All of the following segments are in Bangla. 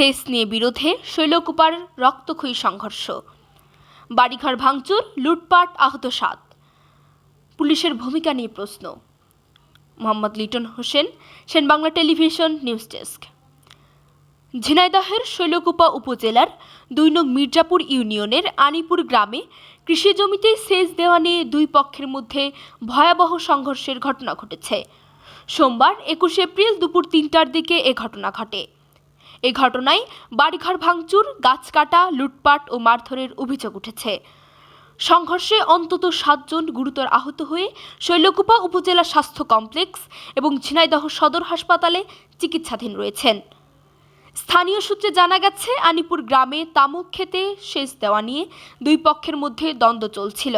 সেস নিয়ে বিরোধে শৈলকুপার রক্তক্ষয়ী সংঘর্ষ। বাড়িঘর ভাঙচুর, লুটপাট আহত সাত। পুলিশের ভূমিকা নিয়ে প্রশ্ন। Mohammad Liton Hossain Sen Bangla television news desk. ঝিনাইদহের শৈলকুপা উপজেলার দুই নং মির্জাপুর ইউনিয়নের আনিপুর গ্রামে কৃষি জমিতে সেচ দেওয়া নিয়ে দুই পক্ষের মধ্যে ভয়াবহ সংঘর্ষের ঘটনা ঘটেছে। সোমবার একুশে এপ্রিল দুপুর তিনটার দিকে এ ঘটনা ঘটে। এ ঘটনায় বাড়িঘর ভাঙচুর, গাছ কাটা, লুটপাট ও মারধরের অভিযোগ উঠেছে। সংঘর্ষে অন্তত সাতজন গুরুতর আহত হয়ে শৈলকুপা উপজেলা স্বাস্থ্য কমপ্লেক্স এবং ঝিনাইদহ সদর হাসপাতালে চিকিৎসাধীন রয়েছেন। স্থানীয় সূত্রে জানা গেছে, আনিপুর গ্রামে তামুক খেতে সেচ দেওয়া নিয়ে দুই পক্ষের মধ্যে দ্বন্দ্ব চলছিল।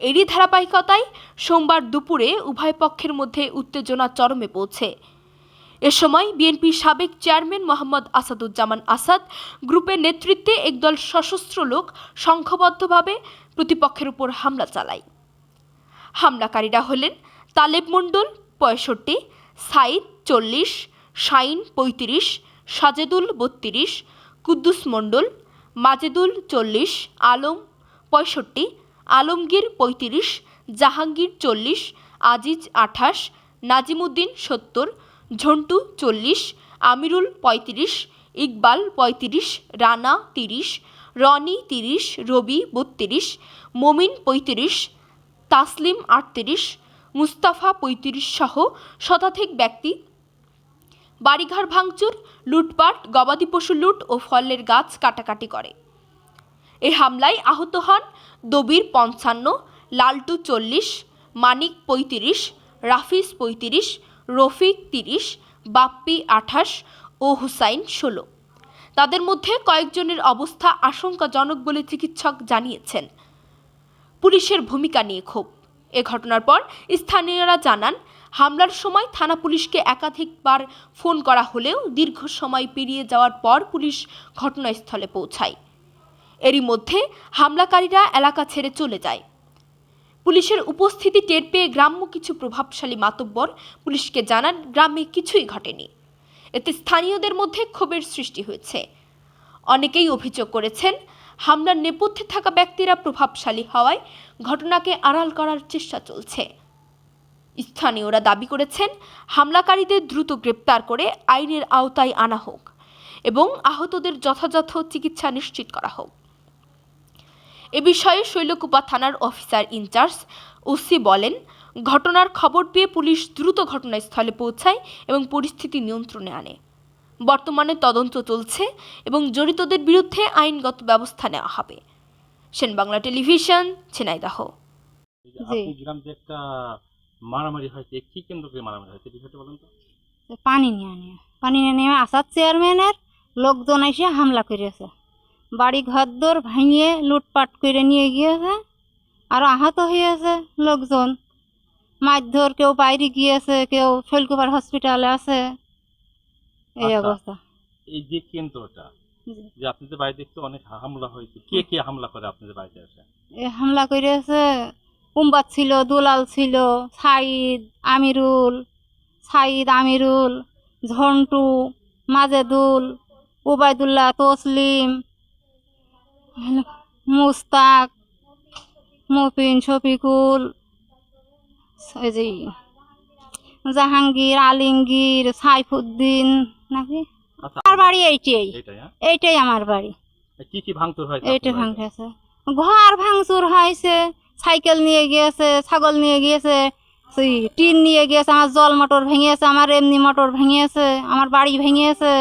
এরই ধারাবাহিকতায় সোমবার দুপুরে উভয় পক্ষের মধ্যে উত্তেজনা চরমে পৌঁছে। এ সময় বিএনপির সাবেক চেয়ারম্যান মোহাম্মদ আসাদুজ্জামান আসাদ গ্রুপের নেতৃত্বে একদল সশস্ত্র লোক সংঘবদ্ধভাবে প্রতিপক্ষের উপর হামলা চালায়। হামলাকারীরা হলেন তালেব মণ্ডল পঁয়ষট্টি, সাইদ চল্লিশ, শাইন পঁয়ত্রিশ, সাজেদুল বত্রিশ, কুদ্দুস মণ্ডল, মাজেদুল চল্লিশ, আলম পঁয়ষট্টি, আলমগীর পঁয়ত্রিশ, জাহাঙ্গীর চল্লিশ, আজিজ আঠাশ, নাজিমুদ্দিন সত্তর ঝন্টু চল্লিশ, আমিরুল পঁয়ত্রিশ, ইকবাল পঁয়ত্রিশ, রানা তিরিশ, রনি তিরিশ, রবি বত্রিশ, মমিন পঁয়ত্রিশ, তাসলিম আটত্রিশ, মুস্তাফা পঁয়ত্রিশ সহ শতাধিক ব্যক্তি। বাড়িঘর ভাঙচুর, লুটপাট, গবাদি পশু লুট ও ফলের গাছ কাটাকাটি করে। এ হামলায় আহত হন দবির পঞ্চান্ন, লালটু চল্লিশ, মানিক পঁয়ত্রিশ রাফিজ পঁয়ত্রিশ রফিক তিরিশ, বাপ্পি আঠাশ ও হুসাইন ষোলো। তাদের মধ্যে কয়েকজনের অবস্থা আশঙ্কাজনক বলে চিকিৎসক জানিয়েছেন। পুলিশের ভূমিকা নিয়ে ক্ষোভ। এ ঘটনার পর স্থানীয়রা জানান, হামলার সময় থানা পুলিশকে একাধিকবার ফোন করা হলেও দীর্ঘ সময় পেরিয়ে যাওয়ার পর পুলিশ ঘটনাস্থলে পৌঁছায়। এরই মধ্যে হামলাকারীরা এলাকা ছেড়ে চলে যায়। পুলিশের উপস্থিতি টের পেয়ে গ্রাম্য কিছু প্রভাবশালী মাতব্বর পুলিশকে জানান, গ্রামে কিছুই ঘটেনি। এতে স্থানীয়দের মধ্যে ক্ষোভের সৃষ্টি হয়েছে। অনেকেই অভিযোগ করেছেন, হামলার নেপথ্যে থাকা ব্যক্তিরা প্রভাবশালী হওয়ায় ঘটনাকে আড়াল করার চেষ্টা চলছে। স্থানীয়রা দাবি করেছেন, হামলাকারীদের দ্রুত গ্রেপ্তার করে আইনের আওতায় আনা হোক এবং আহতদের যথাযথ চিকিৎসা নিশ্চিত করা হোক। এ বিষয়ে শৈলকুপা থানার অফিসার ইনচার্জ ওসি বলেন ঘটনার খবর পেয়ে পুলিশ দ্রুত ঘটনাস্থলে পৌঁছায় এবং পরিস্থিতি নিয়ন্ত্রণে আনে। বর্তমানে তদন্ত চলছে এবং জড়িতদের বিরুদ্ধে আইনগত ব্যবস্থা নেওয়া হবে। সেন বাংলা টেলিভিশন ঝিনাইদহ। এই যে আপনি গ্রাম যে একটা মারামারি হয়েছে কি কেন্দ্র করে মারামারি হয়েছে বিষয়টা বলুন তো। পানি নিয়ে নিয়ে পানি নিয়ে নিয়ে আসাদ চেয়ারম্যানের লোকজন এসে হামলা করেছে। বাড়ি ঘরদোর ভাঙিয়ে লুটপাট করে নিয়ে গিয়েছে। আর আহত হয়েছে লোকজন। মারধর কেউ বাইরে গিয়েছে কেউ শৈলকুপার হসপিটালে আছে। এই আচ্ছা। অবস্থা। এই যে কেন্দ্রটা যে আপনাদের বাড়িতে তো অনেক হামলা হয়েছে কে কে হামলা করে আপনাদের বাড়িতে এসে? এ হামলা করেছে কুম্বাত ছিল দুলাল ছিল সাইদ আমিরুল সাইদ আমিরুল ঝন্টু মাজেদুল উবায়দুল্লাহ তসলিম মুস্তাক মুপিন শফিকুল যে জাহাঙ্গীর আলিমগীর সাইফুদ্দিন নাকি? আচ্ছা। আমার বাড়ি এইটাই। হ্যাঁ? এইটাই আমার বাড়ি। কি কি ভাঙচুর হয়েছে এইটা? ভাঙতেছে ঘর ভাঙচুর হয়েছে সাইকেল নিয়ে গিয়েছে ছাগল নিয়ে গিয়েছে সেই টিন নিয়ে গিয়েছে আমার জল মোটর ভেঙেছে আমার এমনি মোটর ভেঙেছে আমার বাড়ি ভেঙেছে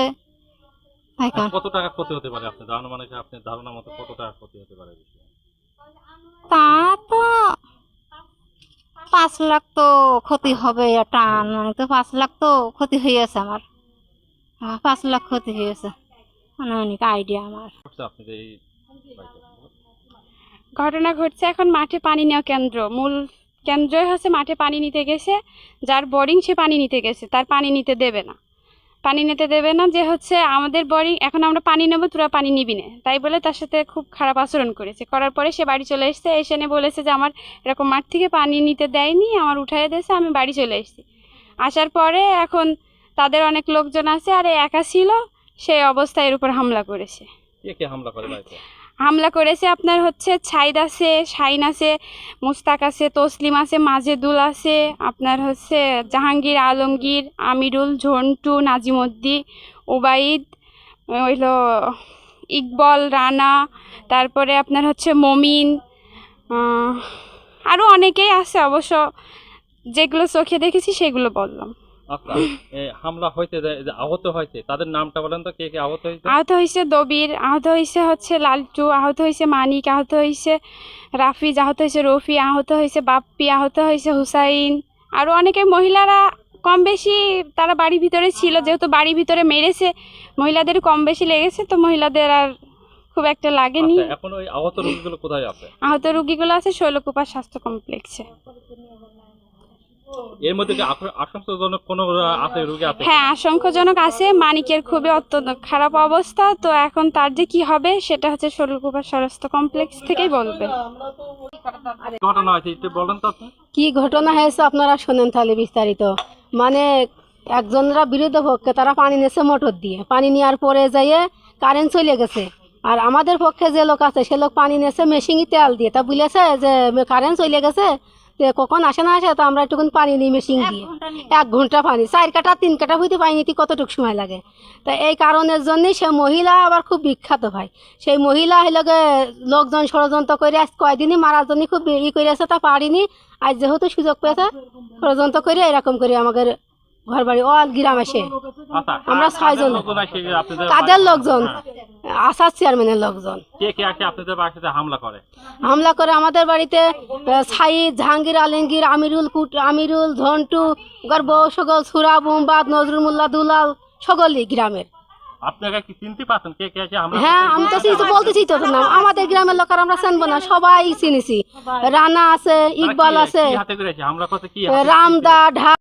আচ্ছা, কত টাকা ক্ষতি হতে পারে আপনার? ধারণা মানে আপনার ধারণা মতো কত টাকা ক্ষতি হতে পারে তা তো পাঁচ লাখ তো ক্ষতি হবে টান মানে তো পাঁচ লাখ তো ক্ষতি হয়েছে আমার। হ্যাঁ, পাঁচ লাখ ক্ষতি হয়েছে মানে অনেক আইডিয়া আমার। বাড়িতে ঘটনা ঘটছে এখন মাঠে পানি নেওয়া কেন্দ্র। মূল কেন্দ্রই হচ্ছে মাঠে পানি নিতে গেছে যার বোরিং সে পানি নিতে গেছে তার পানি নিতে দেবে না। পানি নিতে দেবে না, যে হচ্ছে আমাদের বোরিং এখন আমরা পানি নেব, তোরা পানি নিবি না। তাই বলে তার সাথে খুব খারাপ আচরণ করেছে। করার পরে সে বাড়ি চলে এসেছে, এসে এনে বলেছে যে আমার এরকম মাঠ থেকে পানি নিতে দেয়নি, আমার উঠাই দিয়েছে, আমি বাড়ি চলে এসেছি। আসার পরে এখন তাদের অনেক লোকজন আছে, আর একা ছিল, সেই অবস্থায় এর উপর হামলা করেছে। কে কে হামলা করে হামলা করেছে আপনার হচ্ছে ছাইদ আছে, শাইন আছে, মুস্তাক আছে, তসলিম আছে, মাজেদুল আছে, আপনার হচ্ছে জাহাঙ্গীর আলমগীর, আমিরুল, ঝন্টু, নাজিমুদ্দি ওবাইদ হইল ইকবল, রানা, তারপরে আপনার হচ্ছে মমিন আরও অনেকেই আছে অবশ্য যেগুলো চোখে দেখেছি সেগুলো বললাম। আচ্ছা হামলা যে আহত হয়েছে তাদের নামটা বলেন তো কে কে আহত হয়েছে? আহত হয়েছে দবির আহত হয়েছে হচ্ছে লালটু আহত হয়েছে মানিক আহত হয়েছে রাফিজ আহত হয়েছে রফি আহত হয়েছে বাপ্পি আহত হয়েছে হুসাইন। আরও অনেকে মহিলারা কম বেশি তারা বাড়ির ভিতরে ছিল যেহেতু বাড়ির ভিতরে মেরেছে মহিলাদের কম বেশি লেগেছে তো মহিলাদের আর খুব একটা লাগেনি। আচ্ছা, এখন ওই আহত রোগীগুলো কোথায় আছে? আহত রুগীগুলো আছে শৈলকুপা স্বাস্থ্য কমপ্লেক্সে। এর মধ্যে কি আশঙ্কাজনক কোনো আছে রোগী আছে হ্যাঁ আশঙ্কাজনক আছে। মানিকের খুবই অত্যন্ত খারাপ অবস্থা। তো এখন তার যে কি হবে সেটা হচ্ছে শৈলকুপা স্বাস্থ্য কমপ্লেক্স থেকেই বলবে ঘটনা হয়েছে একটু বলেন তো কি ঘটনা হয়েছে আপনারা শোনেন তাহলে বিস্তারিত। মানে একজনরা বিরুদ্ধ পক্ষে তারা পানি নিয়েছে মোটর দিয়ে। পানি নেওয়ার পরে যাইয়ে কারেন্ট চলে গেছে। আর আমাদের পক্ষে যে লোক আছে সে লোক পানি নিয়েছে মেশিনই তেল দিয়ে। তা বলেছে যে কারেন্ট চলে গেছে? তো কখন আসে না আসে তো আমরা একটুকুন পানি নিই মেশিন দিয়ে। এক ঘণ্টা পানি চার কাটা তিন কাটা হইতে পানি নিতে কতটুকু সময় লাগে। তা এই কারণের জন্যই সে মহিলা আবার খুব বিখ্যাত ভাই। সেই মহিলা হইলগে লোকজন ষড়যন্ত্র করে আজ কয়দিনই মারার জন্য খুব ই করে আছে তা পারিনি। আজ যেহেতু সুযোগ পেয়েছে ষড়যন্ত্র করে এরকম করে আমাদের ঘর বাড়ি অল গ্রাম আসে আচ্ছা আমরা ছয়জন। কাদের লোকজন? হ্যাঁ। আসার চেয়ারম্যানের লোকজন। কে কে আসে আপনাদের বাড়িতে হামলা করে? হামলা করে আমাদের বাড়িতে সাইদ জাহাঙ্গীর আলমগীর আমিরুল কুট আমিরুল ঝন্টু গর্ব সকল সুরা বোমবাদ নজরুল মোল্লা দুলাল সকলই গ্রামের। আপনাকে কি চিনতে পারছেন কে কে আসে হামলা হ্যাঁ আমি তো চিনতে বলতেছি তো নাম আমাদের গ্রামের লোকের আমরা চিনবো না সবাই চিনিছি। রানা আছে ইকবাল আছে। হাতে করে কি রামদা ঢা